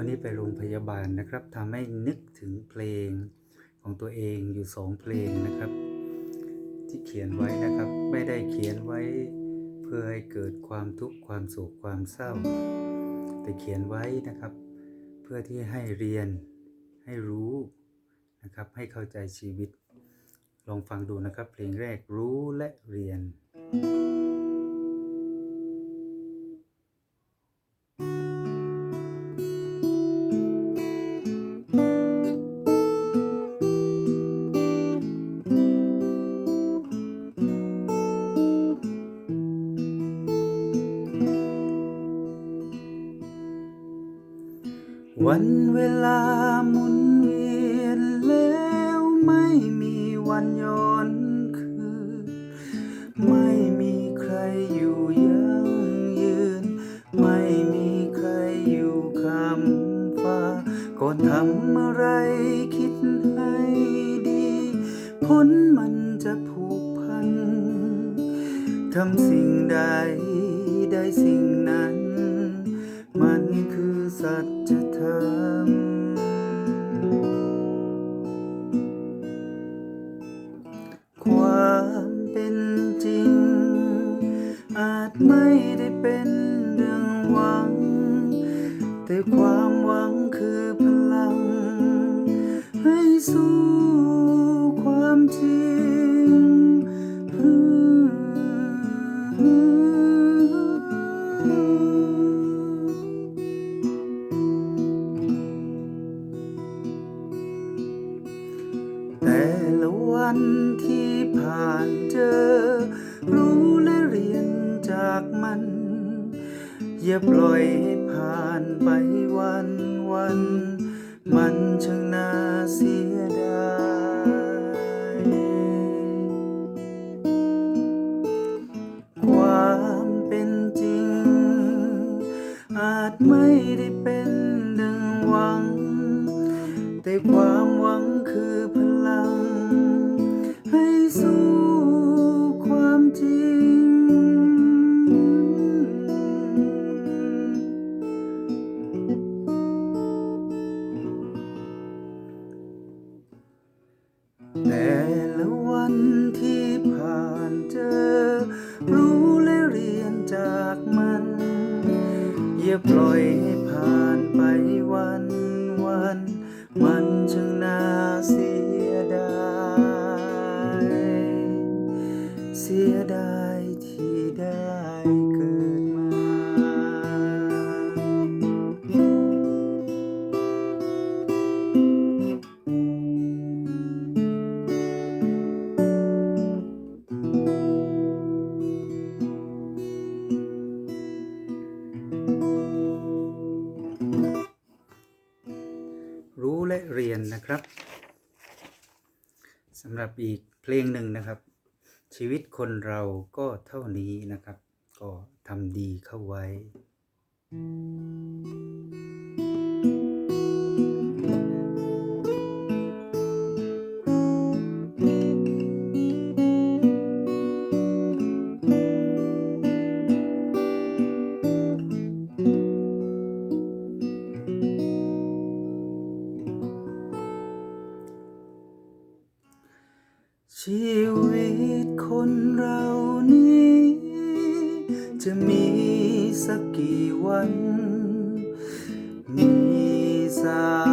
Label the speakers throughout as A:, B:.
A: วันนี้ไปโรงพยาบาลนะครับทำให้นึกถึงเพลงของตัวเองอยู่สองเพลงนะครับ ที่เขียนไว้นะครับ ไม่ได้เขียนไว้ เพื่อให้เกิดความทุกข์ความโศกความเศร้า แต่เขียนไว้นะครับ เพื่อที่ให้เรียนให้รู้นะครับ ให้เข้าใจชีวิต ลองฟังดูนะครับ เพลงแรกรู้และเรียน วันเวลาหมุนเวียนแล้วไม่มีวันย้อนคืน ไม่มีใครอยู่ยั่งยืน ไม่มีใครอยู่คำฟ้าก่อนทำอะไรคิดให้ดีผลมันจะผูกพันทำสิ่งใดได้สิ่งนั้น มันคือ สัจธรรมความเป็นจริง อาจไม่ได้ จากมัน อย่าปล่อยให้ผ่านไปวันวัน มันช่างน่าเสียดายความเป็นจริง อาจไม่ได้เป็นดังหวัง แต่ความ น มันจึงน่าเสียดาย เสียดาย สำหรับอีกเพลงหนึ่งนะครับ ชีวิตคนเราก็เท่านี้นะครับ ก็ทำดีเข้าไว้ เรานี้ จะมีสักกี่วัน มีสัก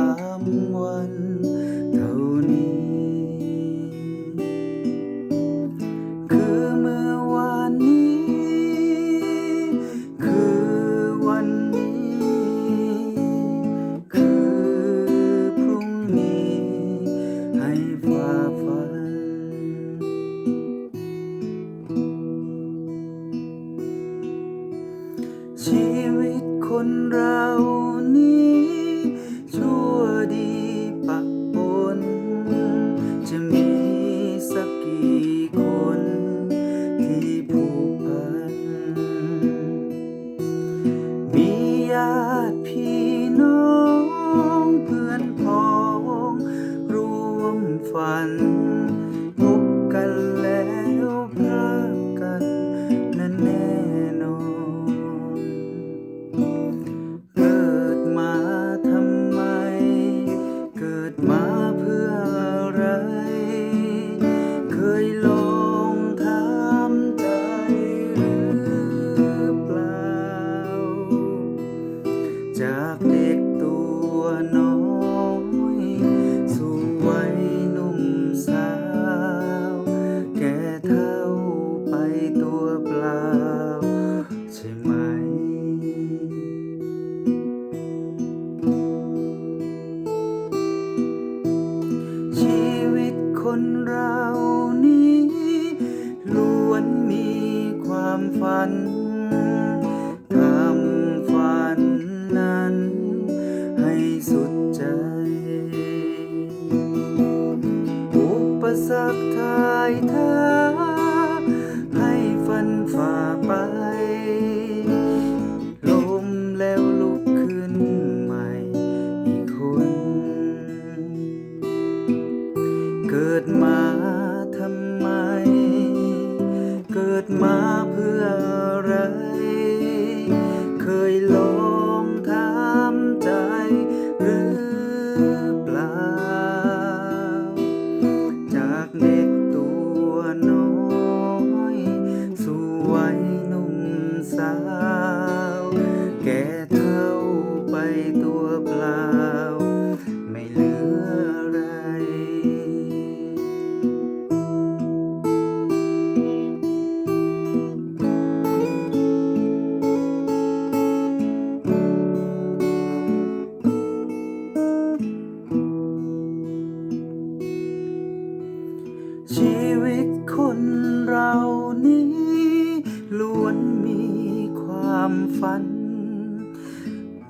A: ชีวิตคนเรานี้ คนเรานี้ล้วนมีความฝันทำฝันนั้น ให้สุดใจ อุปสรรคทายท้าให้ฟันฝ่า ดมาเพื่ออะไร เคยลองถามใจหรือเปล่า จากเด็กตัวน้อย สู่วัย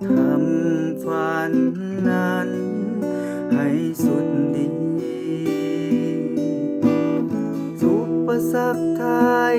A: ทำฝันนั้น ให้สุดดีสุปสักไทาย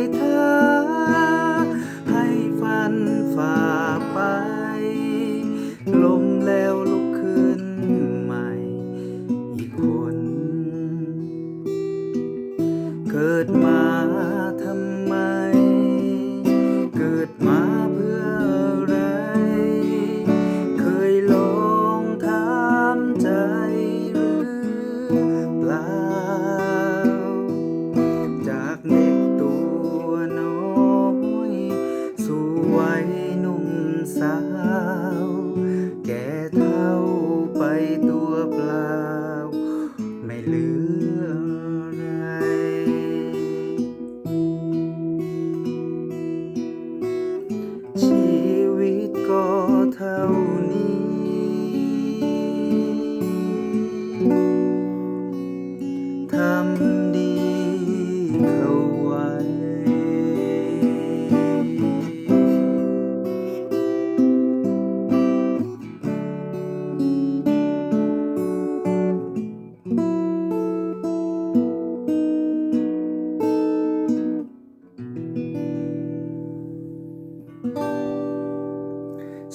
A: หรือ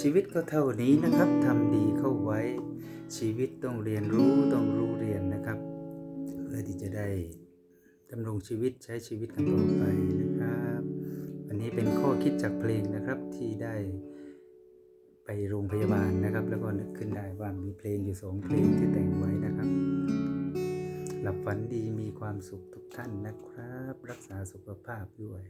A: ชีวิตก็เท่านี้นะครับทำดีเข้าไว้ ชีวิตต้องเรียนรู้ต้องรู้เรียนนะครับ เพื่อที่จะได้ดำรงชีวิตใช้ชีวิตกันต่อไปนะครับวันนี้เป็นข้อคิดจากเพลงนะครับที่ได้ไปโรงพยาบาลนะครับ แล้วก็นึกขึ้นได้ว่ามีเพลงอยู่สองเพลงที่แต่งไว้นะครับ หลับฝันดีมีความสุขทุกท่านนะครับ รักษาสุขภาพด้วย